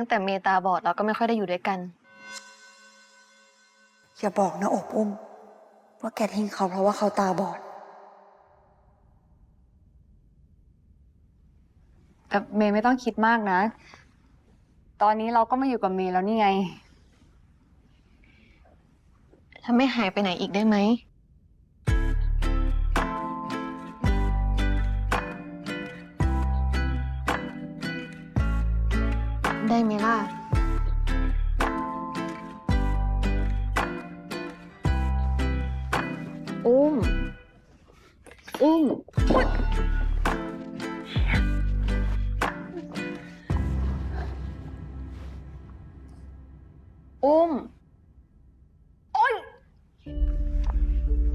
ตั้งแต่เมตาบอดเราก็ไม่ค่อยได้อยู่ด้วยกัน อย่าบอกนะอบอุ้ม ว่าแกทิ้งเขาเพราะว่าเขาตาบอด แต่เมย์ไม่ต้องคิดมากนะ ตอนนี้เราก็มาอยู่กับเมย์แล้วนี่ไง ถ้าไม่หายไปไหนอีกได้ไหม ได้ไหมล่ะ อุ้ม อุ้ม อุ้ม โอ้ย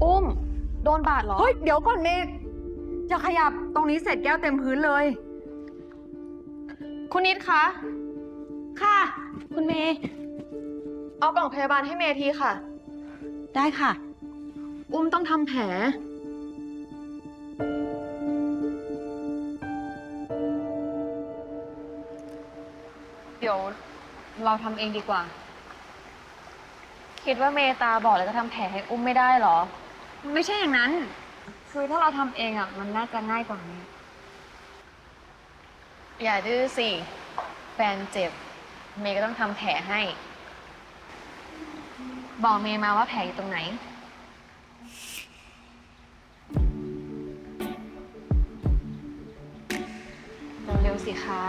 อุ้ม โดนบาดเหรอ เฮ้ย เดี๋ยวก่อนเมย์จะขยับตรงนี้เสร็จแก้วเต็มพื้นเลย คุณนิดคะ ค่ะ คุณเมย์เอากล่องพยาบาลให้เมย์ทีค่ะ ได้ค่ะ อุ้มต้องทำแผล เดี๋ยวเราทำเองดีกว่า คิดว่าเมย์ตาบอดแล้วจะทำแผลให้อุ้มไม่ได้เหรอไม่ใช่อย่างนั้น คือถ้าเราทำเองอะ มันน่าจะง่ายกว่านี้ อย่าดื้อสิ แฟนเจ็บ เมย์ก็ต้องทำแผลให้ บอกเมย์มาว่าแผลอยู่ตรงไหน เร็วๆสิคะ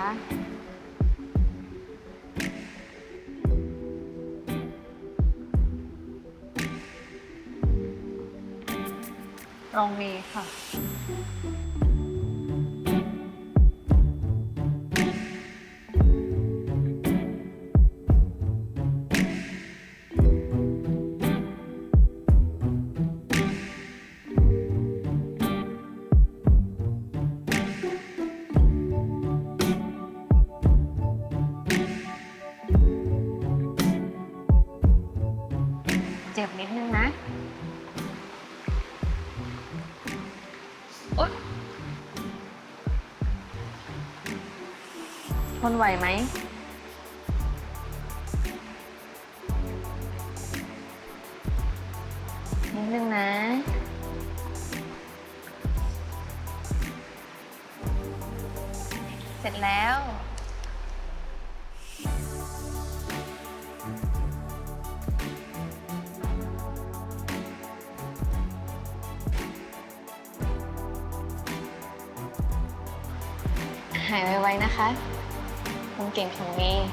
รองเมย์ค่ะ โอ๊ยทนไหวไหม นิดนึงนะ เสร็จแล้ว หายไวๆนะคะ คุณเก่งของเมย์